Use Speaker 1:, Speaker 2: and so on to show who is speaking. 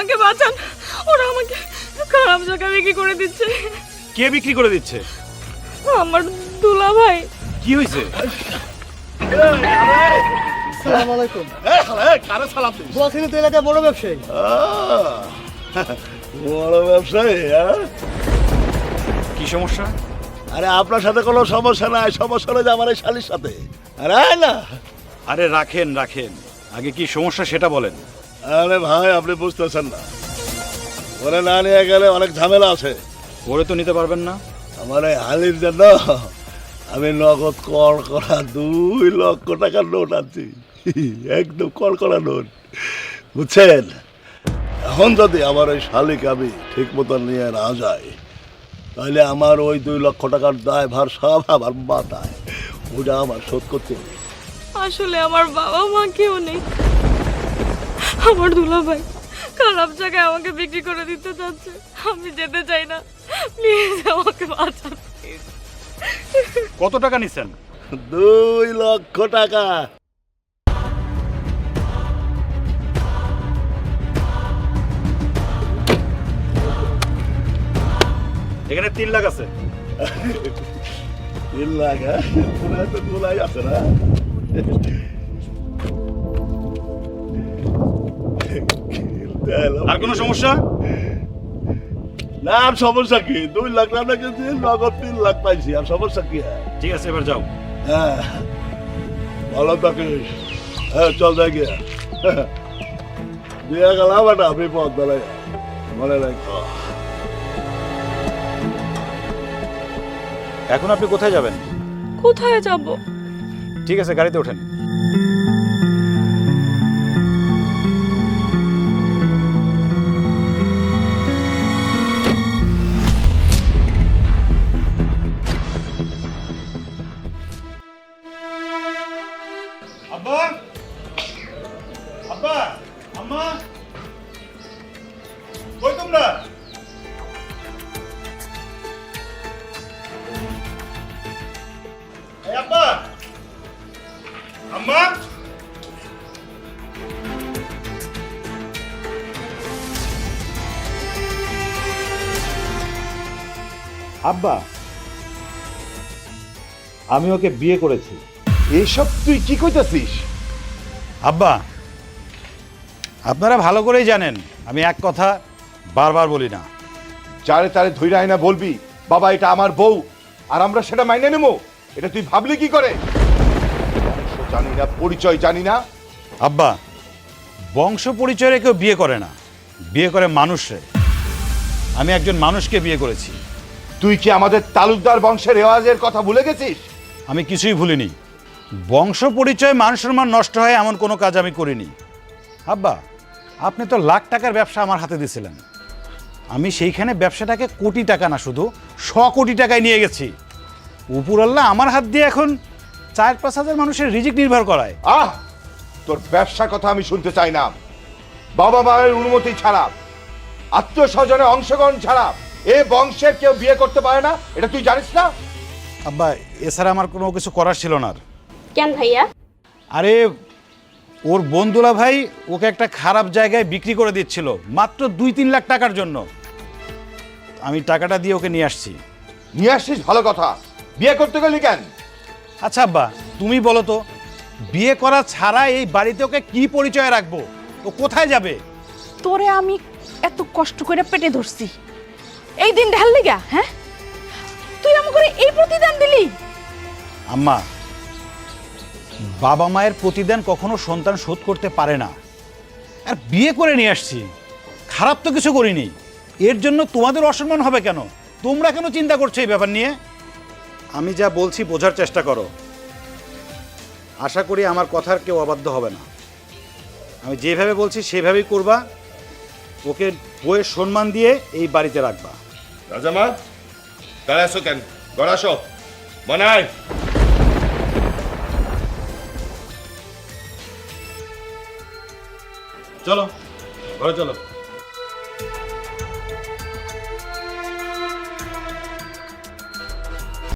Speaker 1: আমাকে বাঁচান। ওরা আমাকে খারাপ জায়গায় বিক্রি করে দিচ্ছে।
Speaker 2: কে বিক্রি করে দিচ্ছে?
Speaker 1: আমার দুলা ভাই।
Speaker 2: কি হয়েছে?
Speaker 3: সালাম আলাইকুম।
Speaker 4: কারে সালাম দিস?
Speaker 3: বলছিলি তো এলাকায় বড় ব্যবসায়ী।
Speaker 4: বড় ব্যবসায়ী হ্যাঁ?
Speaker 2: কি সমস্যা?
Speaker 4: আরে আপনার সাথে কোনো সমস্যা নাই সমস্যা হলে আমার এই শালির সাথে। আরে না।
Speaker 2: আরে রাখেন রাখেন। আগে কি সমস্যা সেটা বলেন।
Speaker 4: আরে ভাই আপনি বুঝতেছেন না। ওরে না নিয়ে গেলে অনেক ঝামেলা আছে।
Speaker 2: ওরে তো নিতে পারবেন না।
Speaker 4: আমার এই হালির জন্য আমি নগদ কর করা দুই লক্ষ টাকার নোট আনছি। একদম কর করা নোট। বুঝছেন? এখন যদি আমার ওই শালিক আমি ঠিক মতো নিয়ে না যাই তাহলে আমার ওই দুই লক্ষ টাকার দায় ভার সব আমার মাথায়। ওটা আমার শোধ করতে হবে।
Speaker 1: আসলে আমার বাবা মা কেউ নেই। আমার দুলা ভাই খারাপ জায়গায় আমাকে বিক্রি করে দিতে চাচ্ছে। আমি যেতে চাই না। প্লিজ আমাকে বাঁচান
Speaker 2: কত টাকা নিছেন?
Speaker 4: দুই লক্ষ টাকা।
Speaker 2: এখানে তিন লাখ আছে।
Speaker 4: তিন লাখ হ্যাঁ? আছে না?
Speaker 2: আর কোনো সমস্যা?
Speaker 4: না আর সমস্যা কি? দুই লাখ টাকা কিন্তু নগদ তিন লাখ পাইছি আর সমস্যা কি? হ্যাঁ
Speaker 2: ঠিক আছে এবার যাও।
Speaker 4: হ্যাঁ। ভালো থাকিস। হ্যাঁ চল যাই গিয়া। দিয়ে গেলাম একটা বিপদ বেলায় মনে রাখো।
Speaker 2: এখন আপনি কোথায় যাবেন?
Speaker 1: কোথায় যাব?
Speaker 2: ঠিক আছে গাড়িতে ওঠেন। তোমরা? আব্বা। আম্মা।
Speaker 5: আব্বা আমি ওকে বিয়ে করেছি।
Speaker 6: এইসব তুই কি কইতাছিস?
Speaker 2: আব্বা আপনারা ভালো করেই জানেন আমি এক কথা বারবার বলি না।
Speaker 6: যারে তারে ধৈর্য আয়না বলবি বাবা এটা আমার বউ আর আমরা সেটা মাইনে নেব এটা তুই ভাবলি কি করে? বংশ জানি না পরিচয় জানি না।
Speaker 2: আব্বা বংশ পরিচয়ে কেউ বিয়ে করে না। বিয়ে করে মানুষে আমি একজন মানুষকে বিয়ে করেছি।
Speaker 6: তুই কি আমাদের তালুকদার বংশের রেওয়াজের কথা ভুলে গেছিস?
Speaker 2: আমি কিছুই ভুলিনি। বংশ পরিচয় মান সম্মান নষ্ট হয় এমন কোনো কাজ আমি করিনি। আব্বা আপনি তো লাখ টাকার ব্যবসা আমার হাতে দিয়েছিলেন আমি সেইখানে ব্যবসাটাকে কোটি টাকা না শুধু শ কোটি টাকায় নিয়ে গেছি। উপরাল্লাহ আমার হাত দিয়ে এখন চার পাঁচ হাজার মানুষের রিজিক নির্ভর করায়।
Speaker 6: আহ! তোর ব্যবসার কথা আমি শুনতে চাই না। বাবা মায়ের অনুমতি ছাড়া আত্মীয় স্বজনের অংশগ্রহণ ছাড়া এ বংশের কেউ বিয়ে করতে পারে না? এটা তুই জানিস না?
Speaker 2: আব্বা এছাড়া আমার কোনো কিছু করার ছিল না আর।
Speaker 7: কেন ভাইয়া?
Speaker 2: আরে ওর বন্ধুলা ভাই ওকে একটা খারাপ জায়গায় বিক্রি করে দিচ্ছিল মাত্র দুই তিন লাখ টাকার জন্য। আমি টাকাটা দিয়ে ওকে নিয়ে আসছি।
Speaker 6: নিয়ে আসছিস? ভালো কথা। বিয়ে করতে গেলি কেন?
Speaker 2: আচ্ছা আব্বা তুমি বলো তো বিয়ে করা ছাড়া এই বাড়িতে ওকে কি পরিচয় রাখব? ও কোথায় যাবে?
Speaker 7: তোরে আমি এত কষ্ট করে পেটে ধরছি। এই দিন ঢাল লিগা হ্যাঁ? তুই আমাকে করে এই প্রতিদান দিলি?
Speaker 2: আম্মা বাবা মায়ের প্রতিদান কখনো সন্তান শোধ করতে পারে না। আর বিয়ে করে নিয়ে আসছি। খারাপ তো কিছু করিনি। এর জন্য তোমাদের অসম্মান হবে কেন? তোমরা কেন চিন্তা করছ এই ব্যাপার নিয়ে? আমি যা বলছি বোঝার চেষ্টা করো। আশা করি আমার কথার কেউ অবাধ্য হবে না। আমি যেভাবে বলছি সেভাবেই করবা। ওকে বইয়ের সম্মান দিয়ে এই বাড়িতে রাখবা।
Speaker 6: রাজামা দাঁড়া আসো কেন? আসো। মনায়
Speaker 2: চলো, ঘরে চলো।